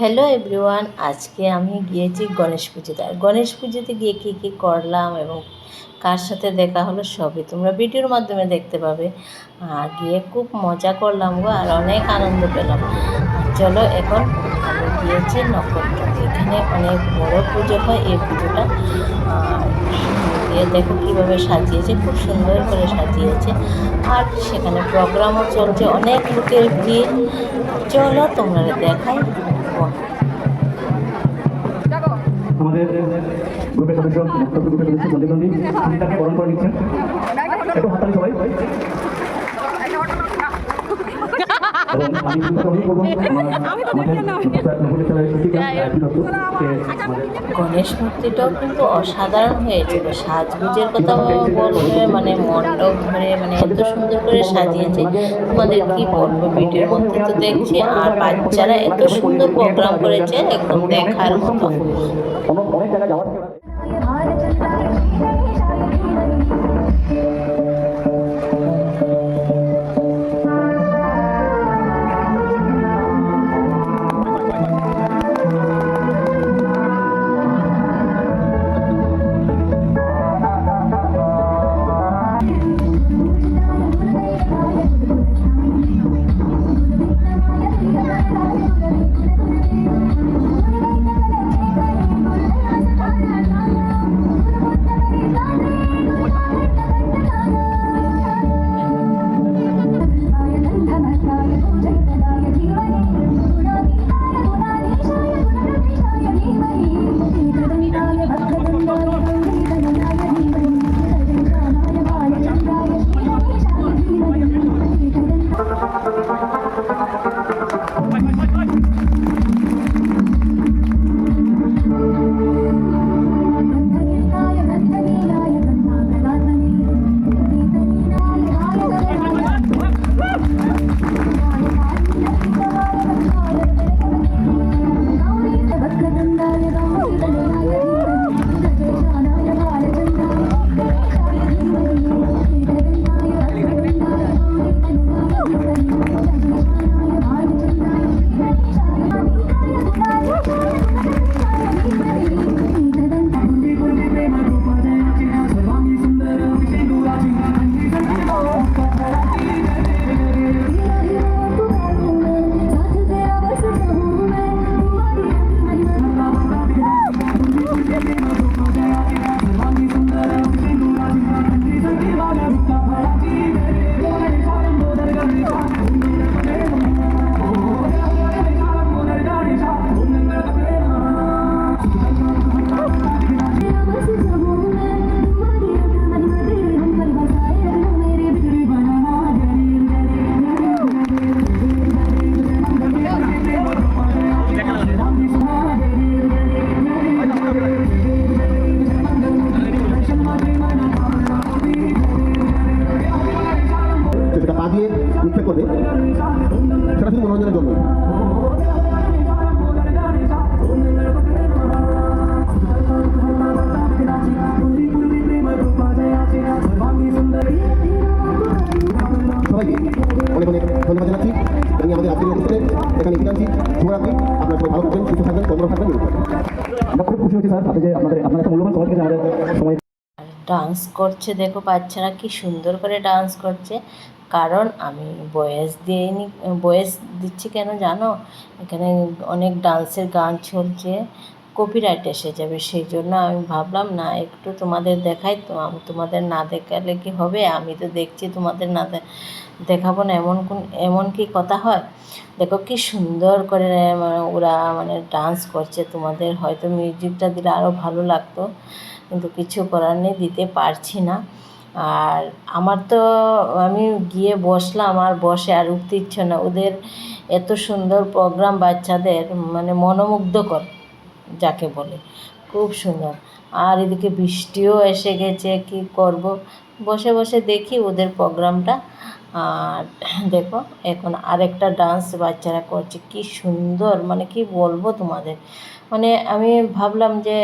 Hello everyone আজকে আমি গিয়েছি গণেশ পুজোতে। আর গণেশ পুজোতে গিয়ে কী কী করলাম এবং কার সাথে দেখা হলো সবই তোমরা ভিডিওর মাধ্যমে দেখতে পাবে। আর গিয়ে খুব মজা করলাম গো, আর অনেক আনন্দ পেলাম। চলো এখন আমি গিয়েছি নক্ষত্র। এখানে অনেক বড় পুজো হয় এই পুজোটা। গিয়ে দেখো কীভাবে সাজিয়েছে, খুব সুন্দর করে সাজিয়েছে। আর সেখানে প্রোগ্রামও চলছে, অনেক লোকের ভিড়। চলো তোমরা দেখাই। আমাদের গ্রুপের সদস্য গ্রুপের সদস্য তিনি তাকে বরণ করে নিচ্ছেন। একটু হাততালি সবাই এবং আমি শুরুতে অনুরোধ করব আমার আমাদের নববিদ্যালয়ের শিক্ষিকা রায়পি দত্তকে আমাদের গণেশ মূর্তিটাও কিন্তু অসাধারণ হয়েছিল সাজগুজের কথা বললে মানে মণ্ডপ ধরে মানে এত সুন্দর করে সাজিয়েছে। তোমাদের কি বলব? ভিডিওর মধ্যে তো দেখছি আর বাচ্চারা এত সুন্দর প্রোগ্রাম করেছে, একদম দেখার মতো। ডান্স করছে, দেখো বাচ্চারা কি সুন্দর করে ডান্স করছে। কারণ আমি বয়েস দিইনি, বয়েস দিচ্ছি কেন জানো? এখানে অনেক ডান্সের গান চলছে। কপিরাইট এসে যাবে, সেই জন্য আমি ভাবলাম, না, একটু তোমাদের দেখাই তো তোমাদের না দেখালে কি হবে? আমি তো দেখছি তোমাদের না দেখাবো না, এমন কোন, এমন কি কথা হয়? দেখো কি সুন্দর করে মানে ওরা মানে ডান্স করছে, তোমাদের হয়তো মিউজিকটা দিলে আরও ভালো লাগতো, কিন্তু কিছু করার নেই, দিতে পারছি না। আর আমার তো, আমি গিয়ে বসলাম, আর বসে আর উঠতে ইচ্ছে না, ওদের এত সুন্দর প্রোগ্রাম বাচ্চাদের মানে মনোমুগ্ধকর। যাকে বলে। খুব সুন্দর। আর এদিকে বৃষ্টিও এসে গেছে, কি করব? বসে বসে দেখি ওদের প্রোগ্রামটা। আর দেখো, এখন আরেকটা ডান্স বাচ্চারা করছে। কি সুন্দর মানে কি বলব তোমাদের? মানে আমি ভাবলাম যে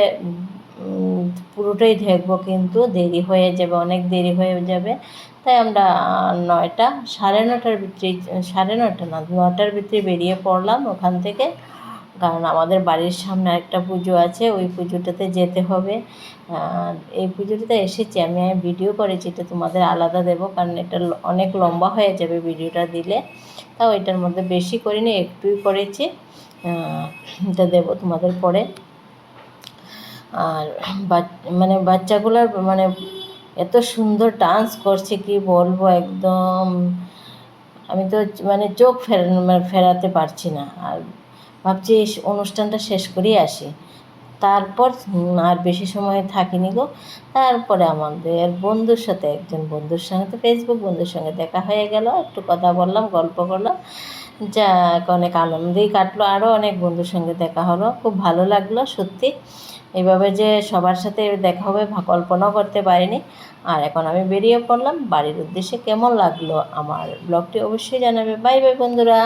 পুরোটাই দেখব, কিন্তু দেরি হয়ে যাবে, অনেক দেরি হয়ে যাবে। তাই আমরা নয়টা, সাড়ে নটার ভিতরে সাড়ে নটা না নটার ভিতরে বেরিয়ে পড়লাম ওখান থেকে। কারণ আমাদের বাড়ির সামনে একটা পুজো আছে, ওই পুজোটাতে যেতে হবে। এই পুজোটাতে এসেছি। আমি আমি ভিডিও করেছি, এটা তোমাদের আলাদা দেবো, কারণ এটা অনেক লম্বা হয়ে যাবে ভিডিওটা দিলে। তাও এটার মধ্যে বেশি করিনি, একটুই করেছি। এটা দেবো তোমাদের পরে। আর মানে বাচ্চাগুলোর মানে এত সুন্দর ডান্স করছে, কি বলব একদম। আমি তো মানে চোখ ফের মানে ফেরাতে পারছি না। আর ভাবছি এই অনুষ্ঠানটা শেষ করেই আসি। তারপর আর বেশি সময় থাকিনি গো। তারপরে আমাদের বন্ধুর সাথে, একজন বন্ধুর সঙ্গে তো ফেসবুক বন্ধুর সঙ্গে দেখা হয়ে গেল। একটু কথা বললাম, গল্প করলাম। যাক, অনেক আনন্দেই কাটলো। আরও অনেক বন্ধুর সঙ্গে দেখা হলো। খুব ভালো লাগল, সত্যি। এইভাবে যে সবার সাথে দেখা হবে কল্পনাও করতে পারিনি। আর এখন আমি বেরিয়ে পড়লাম। বাড়ির উদ্দেশ্যে কেমন লাগল আমার ব্লগটি অবশ্যই জানাবে। বাই বাই বন্ধুরা।